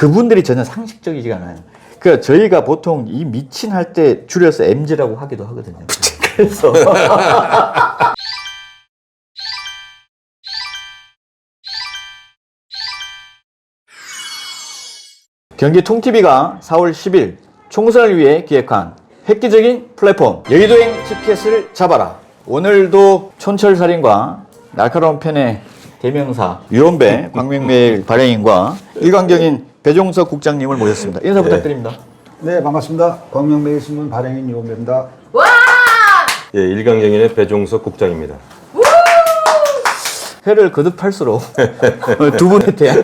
그분들이 전혀 상식적이지가 않아요. 그러니까 저희가 보통 이 미친 할 때 줄여서 MG라고 하기도 하거든요. 그래서 경기 통TV가 4월 10일 총선을 위해 기획한 획기적인 플랫폼 여의도행 티켓을 잡아라. 오늘도 촌철살인과 날카로운 편의 대명사 유원배 광명매일 발행인과 일광경인 배종석 국장님을 모셨습니다. 인사 부탁드립니다. 네 반갑습니다. 광명매일 신문 발행인 유원배입니다. 예, 일강경인의 배종석 국장입니다. 회를 거듭할수록 두 분에 대한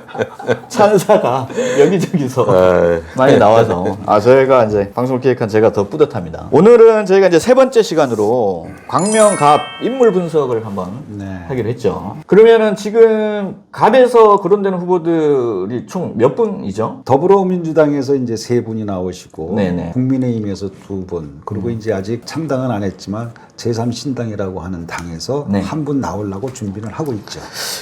찬사가 여기저기서 아, 많이 나와서 아 저희가 이제 방송을 기획한 제가 더 뿌듯합니다. 오늘은 저희가 이제 세 번째 시간으로 광명갑 인물 분석을 한번 네. 하기로 했죠. 그러면은 지금 갑에서 거론되는 후보들이 총 몇 분이죠? 더불어민주당에서 이제 세 분이 나오시고 네네. 음. 국민의힘에서 두 분, 그리고 이제 아직 창당은 안 했지만 제3신당이라고 하는 당에서 네. 한분 나오려고 준비를 하고 있죠.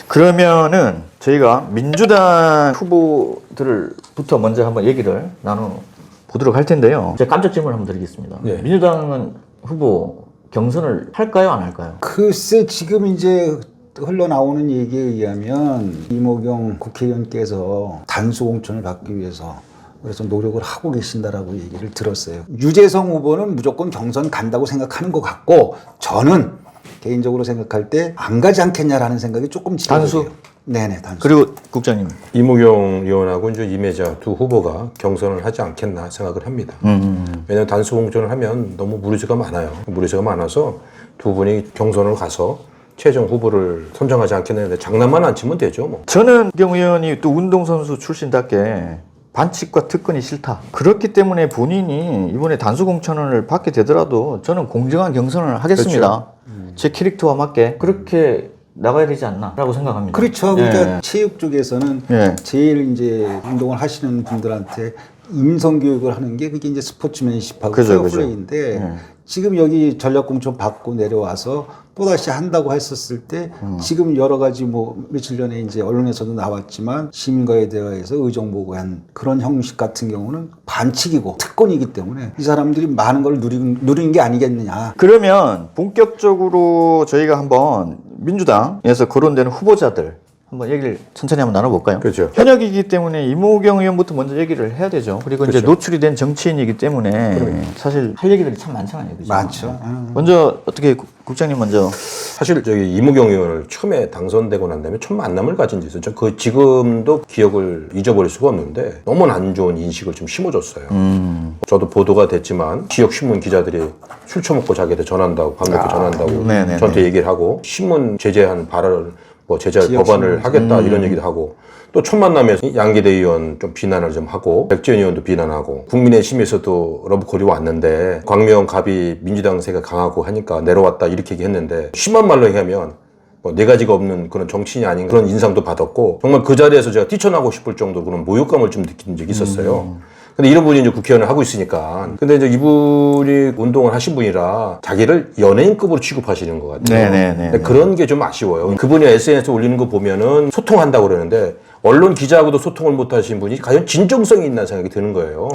그러면은 저희가 민주당 후보들부터 먼저 한번 얘기를 나눠 보도록 할 텐데요. 제가 깜짝 질문 한번 드리겠습니다. 네. 민주당은 후보 경선을 할까요, 안 할까요? 글쎄 지금 이제 흘러나오는 얘기에 의하면 이모경 국회의원께서 단수 공천을 받기 위해서 그래서 노력을 하고 계신다라고 얘기를 들었어요. 유재성 후보는 무조건 경선 간다고 생각하는 것 같고 저는 개인적으로 생각할 때 안 가지 않겠냐라는 생각이 조금 단수? 지어져요. 네네 단수. 그리고 국장님. 이무경 의원하고 이제 이매자 두 후보가 경선을 하지 않겠나 생각을 합니다. 음. 왜냐하면 단수 공천을 하면 너무 무리수가 많아요. 무리수가 많아서 두 분이 경선을 가서 최종 후보를 선정하지 않겠나 했는데 장난만 안 치면 되죠. 뭐. 저는 경 의원이 또 운동선수 출신답게 반칙과 특권이 싫다. 그렇기 때문에 본인이 이번에 단수 공천을 받게 되더라도 저는 공정한 경선을 하겠습니다. 제 캐릭터와 맞게 그렇게 나가야 되지 않나라고 생각합니다. 그렇죠. 그러니까 예. 체육 쪽에서는 예. 제일 이제 운동을 하시는 분들한테 인성 교육을 하는 게 그게 이제 스포츠맨십하고. 페어플레이인데 예. 지금 여기 전략공천 받고 내려와서 또 다시 한다고 했었을 때 음. 지금 여러 가지 뭐 며칠 전에 이제 언론에서도 나왔지만 시민과의 대화에서 의정 보고한 그런 형식 같은 경우는 반칙이고 특권이기 때문에 이 사람들이 많은 걸 누린, 누린 게 아니겠느냐. 그러면 본격적으로 저희가 한번 민주당에서 거론되는 후보자들 한번 얘기를 천천히 한번 나눠볼까요? 그렇죠. 현역이기 때문에 이모경 의원부터 먼저 얘기를 해야 되죠. 그리고 이제 그렇죠. 노출이 된 정치인이기 때문에 사실 할 얘기들이 참 많잖아요. 그죠? 많죠. 음. 먼저 어떻게 국- 국장님 먼저 사실 저기 이무경 의원을 처음에 당선되고 난 다음에 첫 만남을 가진 지 있었죠. 그 지금도 기억을 잊어버릴 수가 없는데 너무 안 좋은 인식을 좀 심어줬어요. 음. 저도 보도가 됐지만 지역 신문 기자들이 술 처먹고 자기한테 전한다고 밤늦게 전한다고 아, 네네네. 저한테 얘기를 하고 신문 제재한 발언을 뭐 지역 법안을. 하겠다 음. 이런 얘기도 하고 또 첫 만남에서 양기대 의원 좀 비난을 좀 하고 백지원 의원도 비난하고 국민의힘에서도 러브콜이 왔는데 광명 갑이 민주당 세가 강하고 하니까 내려왔다 이렇게 얘기했는데 심한 말로 얘기하면 뭐네 가지가 없는 그런 정치인이 아닌 그런 인상도 받았고 정말 그 자리에서 제가 뛰쳐나고 싶을 정도로 그런 모욕감을 좀 느낀 적이 있었어요. 근데 이런 분이 이제 국회의원을 하고 있으니까. 근데 이제 이분이 운동을 하신 분이라 자기를 연예인급으로 취급하시는 것 같아요. 네네네. 근데 그런 게 좀 아쉬워요. 그분이 SNS에 올리는 거 보면은 소통한다고 그러는데 언론 기자하고도 소통을 못 하신 분이 과연 진정성이 있나 생각이 드는 거예요.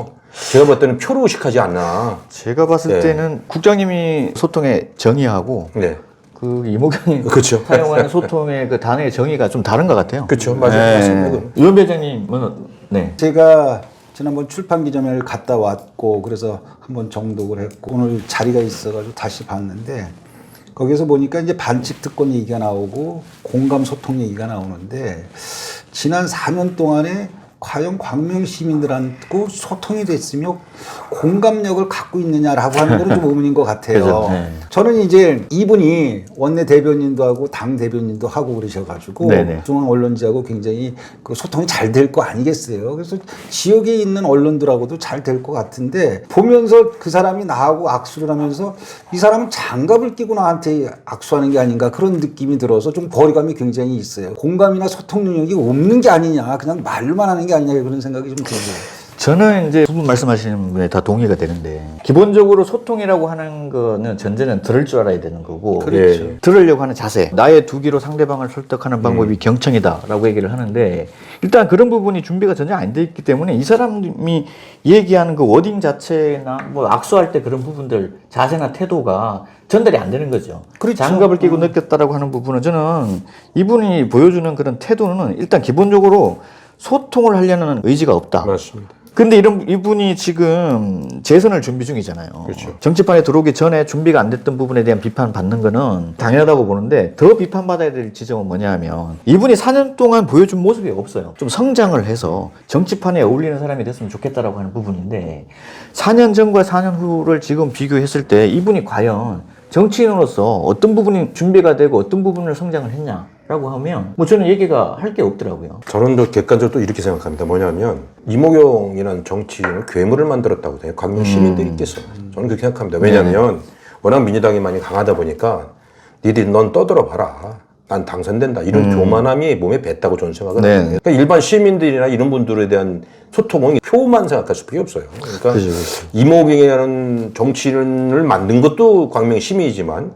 제가 봤을 때는 표로 의식하지 않나. 제가 봤을 네. 때는 국장님이 소통의 정의하고 네. 그 이모경이 그렇죠. 사용하는 소통의 그 단어의 정의가 좀 다른 것 같아요. 그렇죠. 맞아요. 맞습니다. 유원 배장님은 네. 제가 지난번 출판 기자회를 갔다 왔고 그래서 한번 정독을 했고 오늘 자리가 있어가지고 다시 봤는데 거기서 보니까 이제 반칙 특권 얘기가 나오고 공감 소통 얘기가 나오는데 지난 4년 동안에 과연 광명 시민들하고 소통이 됐으며 공감력을 갖고 있느냐라고 하는 거는 좀 의문인 것 같아요. 네. 저는 이제 이분이 원내 대변인도 하고 당 대변인도 하고 그러셔가지고 네네. 중앙 언론지하고 굉장히 그 소통이 잘 될 거 아니겠어요. 그래서 지역에 있는 언론들하고도 잘 될 것 같은데 보면서 그 사람이 나하고 악수를 하면서 이 사람은 장갑을 끼고 나한테 악수하는 게 아닌가 그런 느낌이 들어서 좀 거리감이 굉장히 있어요. 공감이나 소통 능력이 없는 게 아니냐, 그냥 말로만 하는 게 아니냐 그런 생각이 좀 들어요. 저는 이제 두 분 말씀하시는 분에 다 동의가 되는데 기본적으로 소통이라고 하는 거는 전제는 들을 줄 알아야 되는 거고 그렇죠. 예, 들으려고 하는 자세 나의 두기로 상대방을 설득하는 방법이 경청이다라고 얘기를 하는데 일단 그런 부분이 준비가 전혀 안 돼 있기 때문에 이 사람이 얘기하는 그 워딩 자체나 뭐 악수할 때 그런 부분들 자세나 태도가 전달이 안 되는 거죠. 그렇죠. 장갑을 끼고 느꼈다라고 하는 부분은 저는 이분이 보여주는 그런 태도는 일단 기본적으로 소통을 하려는 의지가 없다. 맞습니다. 근데 이런 이분이 지금 재선을 준비 중이잖아요. 그렇죠. 정치판에 들어오기 전에 준비가 안 됐던 부분에 대한 비판 받는 거는 당연하다고 보는데 더 비판받아야 될 지점은 뭐냐면 이분이 4년 동안 보여준 모습이 없어요. 좀 성장을 해서 정치판에 어울리는 사람이 됐으면 좋겠다라고 하는 부분인데 4년 전과 4년 후를 지금 비교했을 때 이분이 과연 정치인으로서 어떤 부분이 준비가 되고 어떤 부분을 성장을 했냐 라고 하면 뭐 저는 얘기가 할 게 없더라고요. 저는 또 객관적으로 또 이렇게 생각합니다. 뭐냐면 이모경이라는 정치인은 괴물을 만들었다고 해요. 광명 시민들께서 저는 그렇게 생각합니다. 왜냐하면 워낙 민주당이 많이 강하다 보니까 니들이 넌 떠들어 봐라. 난 당선된다. 이런 교만함이 몸에 뱄다고 저는 생각을 네. 합니다. 그러니까 일반 시민들이나 이런 분들에 대한 소통은 표만 생각할 수밖에 없어요. 그러니까 그죠, 그죠. 이모경이라는 정치인을 만든 것도 광명 시민이지만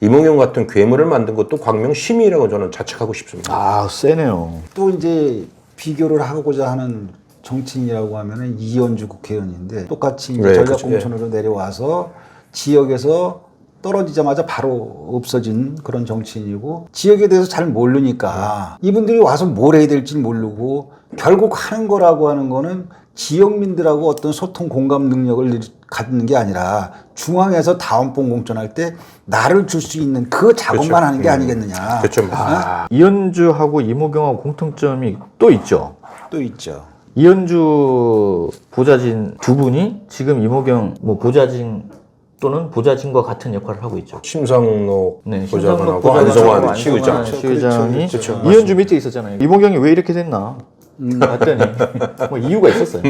이모경 같은 괴물을 만든 것도 광명 시민이라고 저는 자책하고 싶습니다. 아 세네요. 또 이제 비교를 하고자 하는 정치인이라고 하면은 이현주 국회의원인데 똑같이 이제 네, 전략 그렇죠. 공천으로 내려와서 지역에서 떨어지자마자 바로 없어진 그런 정치인이고 지역에 대해서 잘 모르니까 이분들이 와서 뭘 해야 될지 모르고 결국 하는 거라고 하는 거는 지역민들하고 어떤 소통 공감 능력을 갖는 게 아니라 중앙에서 다음번 공천할 때 나를 줄 수 있는 그 작업만 그렇죠. 하는 게 음. 아니겠느냐. 그렇죠. 아, 이현주하고 이모경하고 공통점이 또 있죠. 또 있죠. 이현주 보좌진 두 분이 지금 이모경 뭐 보좌진 또는 보좌진과 같은 역할을 하고 있죠. 심상록 네, 보좌관하고 안성환 시의장. 시의장이 그렇죠. 이현주 밑에 있었잖아요. 이모경이 왜 이렇게 됐나? 봤더니 뭐 이유가 있었어요.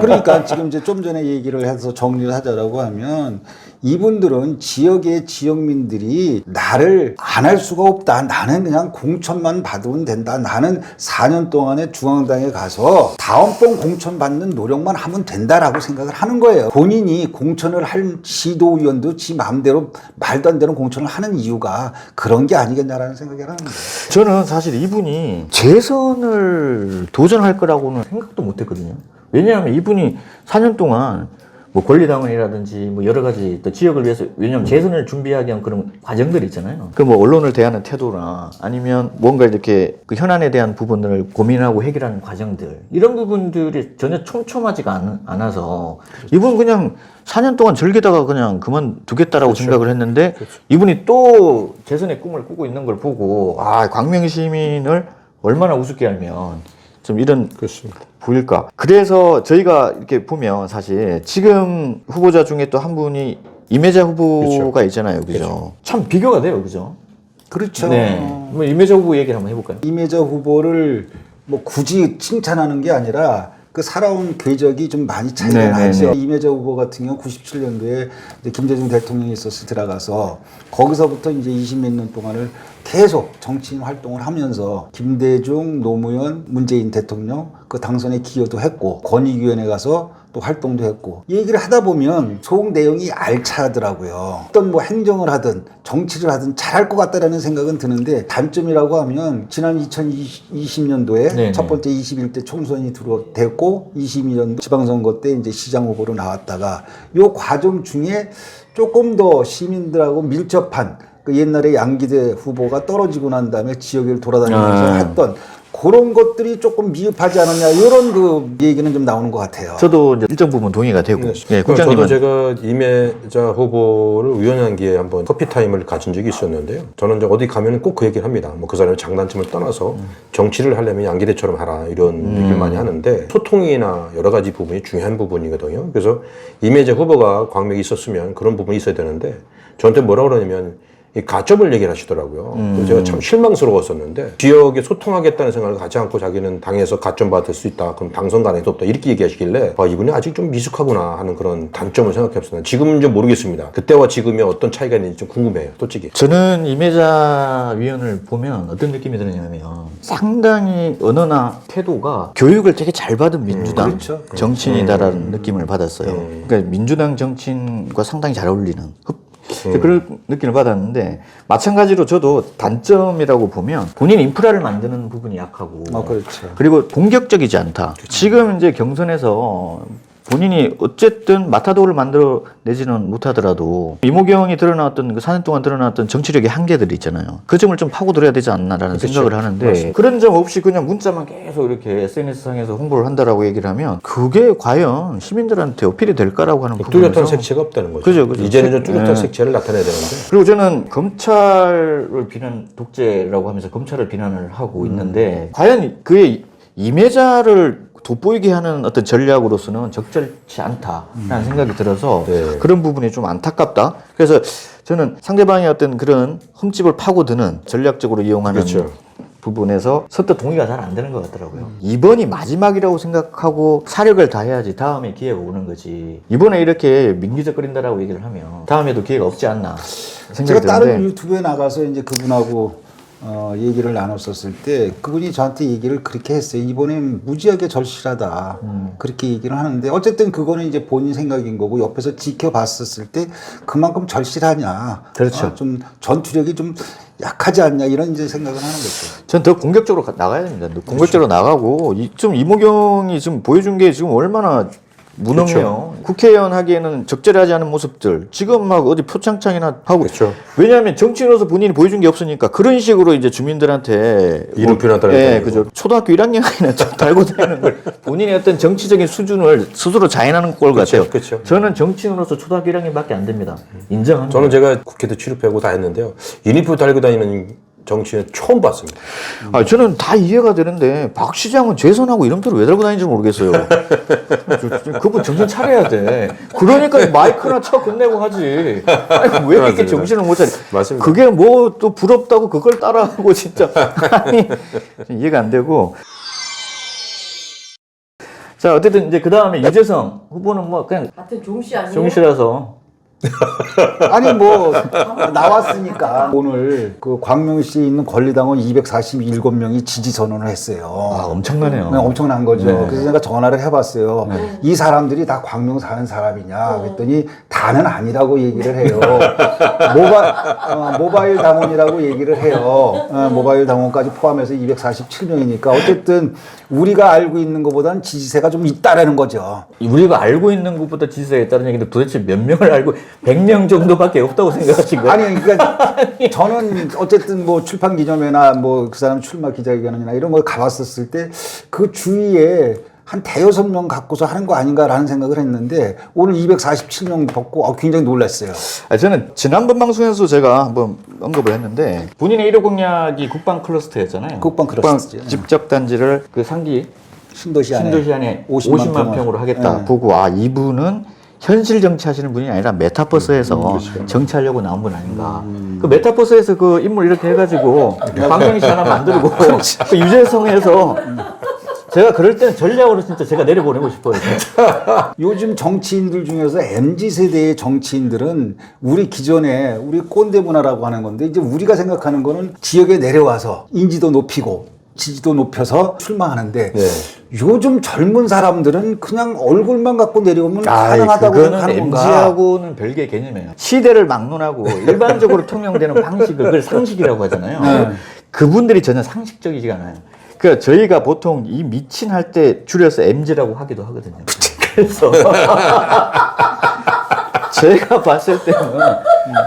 그러니까 지금 이제 좀 전에 얘기를 해서 정리를 하자라고 하면 이분들은 지역의 지역민들이 나를 안 할 수가 없다. 나는 그냥 공천만 받으면 된다. 나는 4년 동안에 중앙당에 가서 다음번 공천 받는 노력만 하면 된다라고 생각을 하는 거예요. 본인이 공천을 할 시도위원도 지 마음대로 말도 안 되는 공천을 하는 이유가 그런 게 아니겠냐라는 생각을 하는 거예요. 저는 사실 이분이 재선을 도전할 거라고는 생각도 못 했거든요. 왜냐하면 이분이 4년 동안 뭐 권리당원이라든지 뭐 여러 가지 또 지역을 위해서 왜냐하면 재선을 준비하기 위한 그런 과정들이 있잖아요. 그 뭐 언론을 대하는 태도나 아니면 뭔가 이렇게 그 현안에 대한 부분을 고민하고 해결하는 과정들 이런 부분들이 전혀 촘촘하지가 않, 않아서 이분 그냥 4년 동안 즐기다가 그냥 그만두겠다라고 생각을 했는데 이분이 또 재선의 꿈을 꾸고 있는 걸 보고 아 광명 시민을 얼마나 우습게 알면 좀 이런 그렇습니다. 보일까? 그래서 저희가 이렇게 보면 사실 지금 후보자 중에 또 한 분이 임혜자 후보가 있잖아요, 그죠? 참 비교가 돼요, 그죠? 그렇죠. 네. 뭐 임혜자 후보 얘기를 한번 해볼까요? 이매자 후보를 뭐 굳이 칭찬하는 게 아니라 그 살아온 궤적이 좀 많이 차이가 네, 나죠. 네, 네. 이매자 후보 같은 경우 97년도에 김대중 대통령이 있어서 들어가서 거기서부터 이제 20몇 년 동안을 계속 정치인 활동을 하면서 김대중, 노무현, 문재인 대통령 그 당선에 기여도 했고 권익위원회 가서 또 활동도 했고 이 얘기를 하다 보면 속 내용이 알차더라고요. 어떤 뭐 행정을 하든 정치를 하든 잘할 것 같다라는 생각은 드는데 단점이라고 하면 지난 2020년도에 네네. 첫 번째 21대 총선이 들어 됐고 22년도 지방선거 때 이제 시장 후보로 나왔다가 요 과정 중에 조금 더 시민들하고 밀접한 그 옛날에 양기대 후보가 떨어지고 난 다음에 지역을 돌아다니면서 아. 했던 그런 것들이 조금 미흡하지 않았냐 이런 그 얘기는 좀 나오는 것 같아요. 저도 이제 일정 부분 동의가 되고. 네, 저도 국장님은 제가 임혜자 후보를 우연한기에 한번 커피 타임을 가진 적이 있었는데요. 저는 이제 어디 가면 꼭그 얘기를 합니다. 뭐 그 사람의 장단점을 떠나서 정치를 하려면 양기대처럼 하라 이런 얘기를 많이 하는데 소통이나 여러 가지 부분이 중요한 부분이거든요. 그래서 임혜자 후보가 광명에 있었으면 그런 부분이 있어야 되는데 저한테 뭐라 그러냐면 이 가점을 얘기를 하시더라고요. 음. 제가 참 실망스러웠었는데 지역에 소통하겠다는 생각을 가지 않고 자기는 당에서 가점 받을 수 있다. 그럼 당선 가능성도 없다. 이렇게 얘기하시길래 아, 이분이 아직 좀 미숙하구나 하는 그런 단점을 생각했습니다. 지금은 좀 모르겠습니다. 그때와 지금이 어떤 차이가 있는지 좀 궁금해요. 솔직히. 저는 이매자 위원을 보면 어떤 느낌이 드느냐면 상당히 언어나 태도가 교육을 되게 잘 받은 민주당 그렇죠. 정치인이다라는 느낌을 받았어요. 그러니까 민주당 정치인과 상당히 잘 어울리는 흡- 그런 느낌을 받았는데 마찬가지로 저도 단점이라고 보면 본인 인프라를 만드는 부분이 약하고 어, 그렇죠. 그리고 공격적이지 않다. 지금 이제 경선에서 본인이 어쨌든 마타도를 만들어 내지는 못하더라도 이모경이 드러나왔던 그 4년 동안 드러나왔던 정치력의 한계들이 있잖아요. 그 점을 좀 파고들어야 되지 않나라는 생각을 하는데 그런 점 없이 그냥 문자만 계속 이렇게 SNS상에서 홍보를 한다라고 얘기를 하면 그게 과연 시민들한테 어필이 될까라고 하는 뚜렷한 부분에서 색채가 없다는 거죠. 그죠, 그죠. 이제는 좀 색- 뚜렷한 네. 색채를 나타내야 되는데. 그리고 저는 검찰을 비난 독재라고 하면서 검찰을 비난을 하고 있는데 과연 그의 임해자를 돋보이게 하는 어떤 전략으로서는 적절치 않다라는 생각이 들어서 네. 그런 부분이 좀 안타깝다. 그래서 저는 상대방의 어떤 그런 흠집을 파고드는 전략적으로 이용하는 그렇죠. 부분에서 선뜻 동의가 잘 안 되는 것 같더라고요. 이번이 마지막이라고 생각하고 사력을 다해야지 다음에 기회가 오는 거지. 이번에 이렇게 민기적거린다라고 얘기를 하면 다음에도 기회가 없지 않나 제가 생각이 다른 드는데 유튜브에 나가서 이제 그분하고 어, 얘기를 나눴었을 때 그분이 저한테 얘기를 그렇게 했어요. 이번엔 무지하게 절실하다. 음. 그렇게 얘기를 하는데 어쨌든 그거는 이제 본인 생각인 거고 옆에서 지켜봤었을 때 그만큼 절실하냐. 그렇죠. 아, 좀 전투력이 좀 약하지 않냐 이런 이제 생각을 하는 거죠. 전 더 공격적으로 가- 나가야 됩니다. 공격적으로 나가고 이- 좀 이모경이 지금 보여준 게 지금 얼마나 무능해요. 국회의원 하기에는 적절하지 않은 모습들 지금 막 어디 표창장이나 하고 그렇죠. 왜냐하면 정치인으로서 본인이 보여준 게 없으니까 그런 식으로 이제 주민들한테 이름표나 달고 예. 그죠. 초등학교 1학년이나 달고 다니는 걸 본인의 어떤 정치적인 수준을 스스로 자인하는 꼴 같아요. 그렇죠. 저는 정치인으로서 초등학교 1학년밖에 안 됩니다. 인정합니다. 저는 제가 국회도 출입하고 다 했는데요. 유니폼 달고 다니는 정치인 처음 봤습니다. 아, 저는 다 이해가 되는데 박 시장은 죄선하고 이름표를 왜 달고 다니는지 모르겠어요. 저- 저- 그분 정신 차려야 돼. 그러니까 마이크나 쳐 끝내고 하지. 아니, 왜 이렇게 맞습니다. 정신을 못 차려? 맞습니다. 그게 뭐 또 부럽다고 그걸 따라하고 진짜 아니 이해가 안 되고. 자 어쨌든 이제 그 다음에 유재성 후보는 뭐 그냥 같은 종씨 아니에요? 정시라서 아니 뭐 나왔으니까 오늘 그 광명시에 있는 권리당원 247명이 지지 선언을 했어요. 아 엄청나네요. 네, 엄청난 거죠. 네. 그래서 제가 전화를 해봤어요. 이 사람들이 다 광명 사는 사람이냐? 그랬더니 다는 아니라고 얘기를 해요. 모바, 어, 모바일 당원이라고 얘기를 해요. 어, 모바일 당원까지 포함해서 247명이니까 어쨌든 우리가 알고 있는 것보다는 지지세가 좀 있다라는 거죠. 우리가 알고 있는 것보다 지지세가 있다는 얘기인데 도대체 몇 명을 알고 100명 정도밖에 없다고 생각하신 거예요? 아니 그러니까 저는 어쨌든 뭐 출판 기념회나 뭐 그 사람 출마 기자회견이나 이런 걸 가봤었을 때 그 주위에 한 대여섯 명 갖고서 하는 거 아닌가라는 생각을 했는데 오늘 247명 벗고 어, 굉장히 놀랐어요. 아, 저는 지난번 방송에서 제가 한번 언급을 했는데 본인의 1호 공약이 국방 클러스터였잖아요. 국방 클러스터죠. 직접 단지를 그 상기 신도시 안에 신도시 안에 50만 50만, 평을. 평으로 하겠다 네. 보고 아 이분은 현실 정치하시는 분이 아니라 메타버스에서 음, 그렇죠. 정치하려고 나온 분 아닌가. 그 메타버스에서 그 인물 이렇게 해가지고 네. 방송시 하나 만들고 그렇죠. 그 유재성에서 제가 그럴 때는 전략으로 진짜 제가 내려보내고 싶어요. 요즘 정치인들 중에서 MZ 세대의 정치인들은 우리 기존에 우리 꼰대 문화라고 하는 건데 이제 우리가 생각하는 거는 지역에 내려와서 인지도 높이고 지지도 높여서 출마하는데 네. 요즘 젊은 사람들은 그냥 얼굴만 갖고 내려오면 가능하다고 생각하는 건가? MZ하고는 별개의 개념이에요. 시대를 막론하고 일반적으로 통용되는 방식을 그걸 상식이라고 하잖아요. 네. 그분들이 전혀 상식적이지가 않아요. 그러니까 저희가 보통 이 미친 할 때 줄여서 MZ라고 하기도 하거든요. 그래서 제가 봤을 때는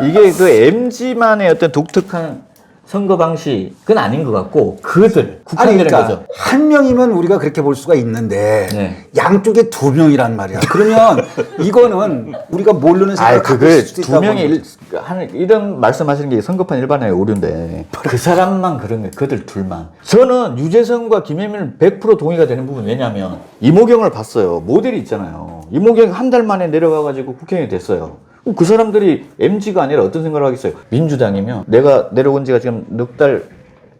이게 그 MZ만의 어떤 독특한 선거 방식은 아닌 것 같고 그들 아니 국한되는 그러니까 거죠. 한 명이면 우리가 그렇게 볼 수가 있는데 네. 양쪽에 두 명이란 말이야. 그러면 이거는 우리가 모르는 아, 생각을 갖고 있을 수도 두 있다고 명이 일, 하는 이런 말씀하시는 게 선거판 일반화의 오류인데 그 사람만 그런 거예요. 그들 둘만. 저는 유재성과 김혜민은 100% 동의가 되는 부분 왜냐하면 이모경을 봤어요. 모델이 있잖아요. 이모경 한 달 만에 내려가가지고 국회의원이 됐어요. 그럼 그 사람들이 MG가 아니라 어떤 생각을 하겠어요? 민주당이면 내가 내려온 지가 지금 넉 달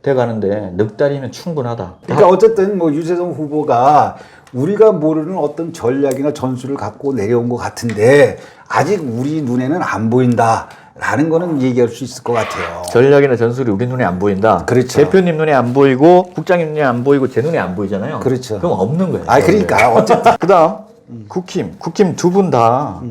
돼가는데 넉 달이면 충분하다. 그러니까 어쨌든 뭐 유재석 후보가 우리가 모르는 어떤 전략이나 전술을 갖고 내려온 것 같은데 아직 우리 눈에는 안 보인다 라는 거는 얘기할 수 있을 것 같아요. 전략이나 전술이 우리 눈에 안 보인다. 그렇죠. 대표님 눈에 안 보이고 국장님 눈에 안 보이고 제 눈에 안 보이잖아요. 그렇죠. 그럼 없는 거예요. 아 그러니까 어쨌든 그다음 국힘, 국힘 두 분다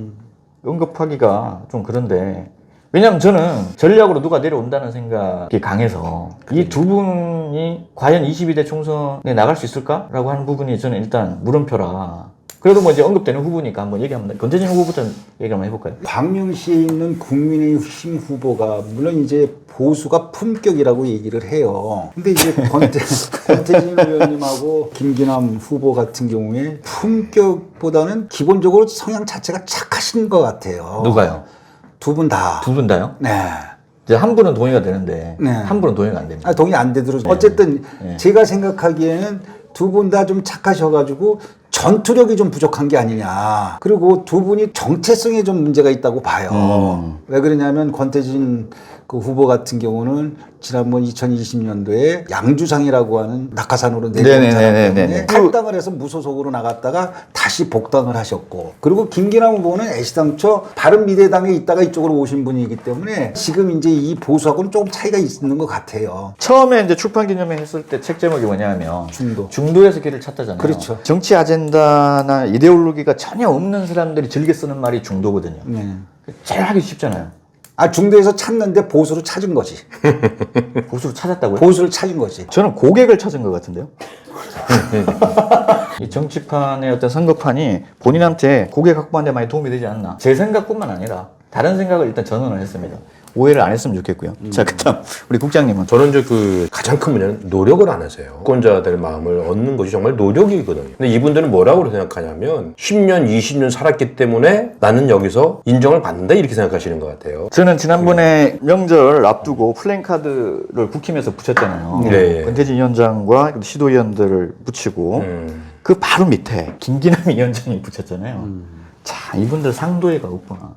언급하기가 좀 그런데 왜냐면 저는 전략으로 누가 내려온다는 생각이 강해서 이 두 분이 과연 22대 총선에 나갈 수 있을까라고 하는 부분이 저는 일단 물음표라. 그래도 뭐 이제 언급되는 후보니까 한번 얘기 한번 권재진 후보부터 얘기 한번 해볼까요? 광명시에 있는 국민의힘 후보가 물론 이제 보수가 품격이라고 얘기를 해요. 근데 이제 권태, 권태진 의원님하고 김기남 후보 같은 경우에 품격보다는 기본적으로 성향 자체가 착하신 것 같아요. 누가요? 두 분 다. 두 분 다요? 네. 이제 한 분은 동의가 되는데 네. 한 분은 동의가 안 됩니다. 아, 동의 안 되더라도 어쨌든 네. 제가 생각하기에는 두 분 다 좀 착하셔가지고 전투력이 좀 부족한 게 아니냐. 그리고 두 분이 정체성에 좀 문제가 있다고 봐요. 음. 왜 그러냐면 권태진 그 후보 같은 경우는 지난번 2020년도에 양주상이라고 하는 낙하산으로 내려온 사람. 때문에 탈당을 해서 무소속으로 나갔다가 다시 복당을 하셨고 그리고 김기남 후보는 애시당초 바른미래당에 있다가 이쪽으로 오신 분이기 때문에 지금 이제 이 보수하고는 조금 차이가 있는 것 같아요. 처음에 이제 출판 기념회 했을 때 책 제목이 뭐냐면 중도. 중도에서 길을 찾다잖아요. 그렇죠. 정치 아젠다나 이데올로기가 전혀 없는 사람들이 즐겨 쓰는 말이 중도거든요. 네. 제일 하기 쉽잖아요. 아 중도에서 찾는데 보수로 찾은 거지. 보수를 찾았다고요? 보수를 찾은 거지. 저는 고객을 찾은 것 같은데요. 이 정치판의 어떤 선거판이 본인한테 고객 확보하는 데 많이 도움이 되지 않나. 제 생각뿐만 아니라 다른 생각을 일단 전언을 했습니다. 오해를 안 했으면 좋겠고요. 자, 그 다음 우리 국장님은 저는 이제 그 가장 큰 문제는 노력을 안 하세요. 유권자들 마음을 얻는 것이 정말 노력이거든요. 근데 이분들은 뭐라고 생각하냐면 10년, 20년 살았기 때문에 나는 여기서 인정을 받는다 이렇게 생각하시는 것 같아요. 저는 지난번에 명절 앞두고 플랜카드를 국힘에서 붙였잖아요. 네. 권태진 위원장과 시도위원들을 붙이고 음. 그 바로 밑에 김기남 위원장이 붙였잖아요. 자, 이분들 상도회가 없구나.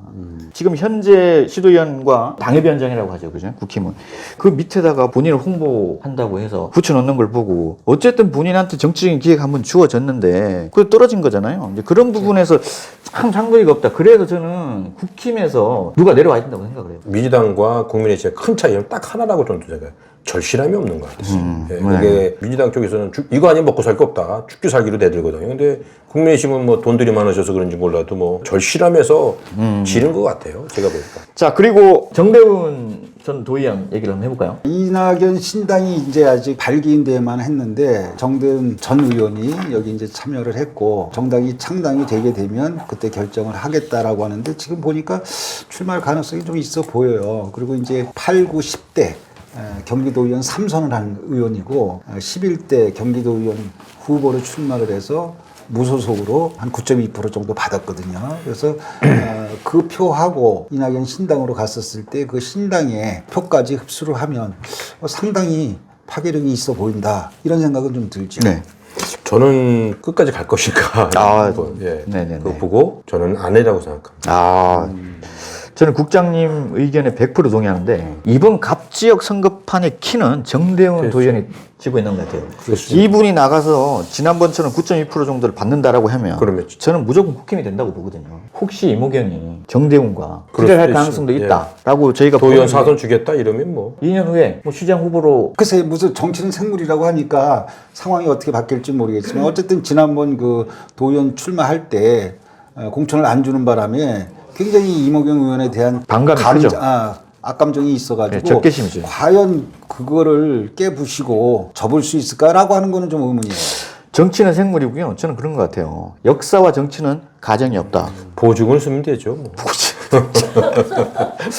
지금 현재 시도위원과 당협위원장이라고 하죠, 그죠? 국힘은. 그 밑에다가 본인을 홍보한다고 해서 붙여놓는 걸 보고 어쨌든 본인한테 정치적인 기회가 한번 주어졌는데 그게 떨어진 거잖아요. 이제 그런 부분에서 참 상도회가 없다. 그래서 저는 국힘에서 누가 내려와야 된다고 생각을 해요. 민주당과 국민의힘의 큰 차이는 딱 하나라고 저는 제가 절실함이 없는 것 같았어요. 음, 예, 네. 그게 민주당 쪽에서는 죽- 이거 아니면 먹고 살 거 없다. 죽기 살기로 대들거든요. 근데 국민의힘은 뭐 돈들이 많으셔서 그런지 몰라도 뭐 절실함에서 음. 지는 것 같아요. 제가 보니까. 자, 그리고 정대훈 전 도의원 얘기를 한번 해볼까요? 이낙연 신당이 이제 아직 발기인대만 했는데 정대은 전 의원이 여기 이제 참여를 했고 정당이 창당이 되게 되면 그때 결정을 하겠다라고 하는데 지금 보니까 출마할 가능성이 좀 있어 보여요. 그리고 이제 8, 9, 10대 경기도의원 3선을 한 의원이고 어, 11대 경기도의원 후보로 출마를 해서 무소속으로 한 9.2% 정도 받았거든요. 그래서 어, 그 표하고 이낙연 신당으로 갔었을 때 그 신당의 표까지 흡수를 하면 어, 상당히 파괴력이 있어 보인다 이런 생각은 좀 들죠. 네. 저는 끝까지 갈 것인가. 아, 뭐, 예. 네네네. 그거 보고 저는 아니라고 생각합니다. 아, 저는 국장님 의견에 100% 동의하는데 이번 갑지역 선거판의 키는 정대훈 그렇죠. 도의원이 쥐고 있는 것 같아요. 그렇습니다. 이분이 나가서 지난번처럼 9.2% 정도를 받는다라고 하면 그러면 저는 무조건 국힘이 된다고 보거든요. 혹시 이모경이 정대훈과 그럴 가능성도. 있다라고 저희가 도의원 사선 주겠다 이러면 뭐 2년 후에 뭐 시장 후보로 글쎄 무슨 정치는 생물이라고 하니까 상황이 어떻게 바뀔지 모르겠지만 어쨌든 지난번 그 도의원 출마할 때 어, 공천을 안 주는 바람에 굉장히 이모경 의원에 대한 반감이 감- 크죠. 아, 악감정이 있어가지고 네, 적개심이죠. 과연 그거를 깨부시고 접을 수 있을까라고 하는 거는 좀 의문이에요. 정치는 생물이고요. 저는 그런 것 같아요. 역사와 정치는 가정이 없다. 보증을 쓰면 되죠. 뭐.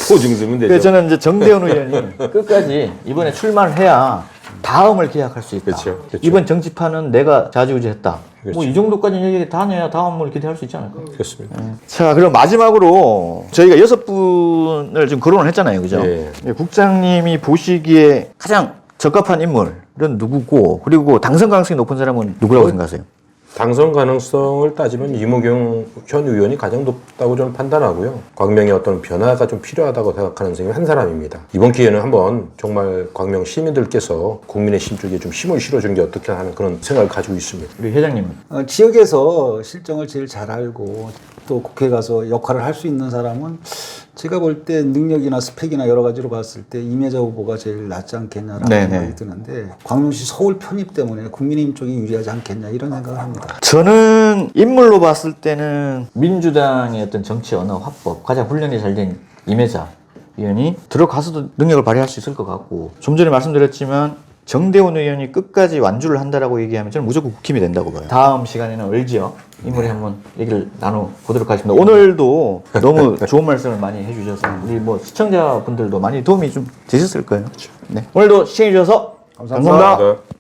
보증 쓰면 되죠. 그래서 저는 이제 정대훈 의원이 끝까지 이번에 출마를 해야 다음을 기약할 수 있다. 그렇죠, 그렇죠. 이번 정치판은 내가 좌지우지했다. 그렇죠. 뭐이 정도까지 얘기 다 내야 다음을 기대할 수 있지 않을까? 그렇습니다. 자, 그럼 마지막으로 저희가 여섯 분을 지금 거론을 했잖아요, 그죠? 예. 예, 국장님이 보시기에 가장 적합한 인물은 누구고 그리고 당선 가능성이 높은 사람은 누구라고 생각하세요? 당선 가능성을 따지면 이모경 현 의원이 가장 높다고 저는 판단하고요. 광명의 어떤 변화가 좀 필요하다고 생각하는 사람이 한 사람입니다. 이번 기회는 한번 정말 광명 시민들께서 국민의 심 쪽에 좀 힘을 실어주는 게 어떻게 하는 그런 생각을 가지고 있습니다. 우리 회장님은 어, 지역에서 실정을 제일 잘 알고 또 국회 가서 역할을 할 수 있는 사람은 제가 볼 때 능력이나 스펙이나 여러 가지로 봤을 때 임혜자 후보가 제일 낫지 않겠냐라는 네네. 생각이 드는데 광명시 서울 편입 때문에 국민의힘 쪽이 유리하지 않겠냐 이런 생각을 합니다. 저는 인물로 봤을 때는 민주당의 어떤 정치 언어 화법 가장 훈련이 잘 된 임혜자 의원이 들어가서도 능력을 발휘할 수 있을 것 같고 좀 전에 말씀드렸지만 정대원 의원이 끝까지 완주를 한다라고 얘기하면 저는 무조건 국힘이 된다고 봐요. 다음 시간에는 을지역 인물이 한번 얘기를 나눠 보도록 하겠습니다. 오늘도 너무 좋은 말씀을 많이 해주셔서 우리 뭐 시청자분들도 많이 도움이 좀 되셨을 거예요. 네. 오늘도 시청해 주셔서 감사합니다. 네.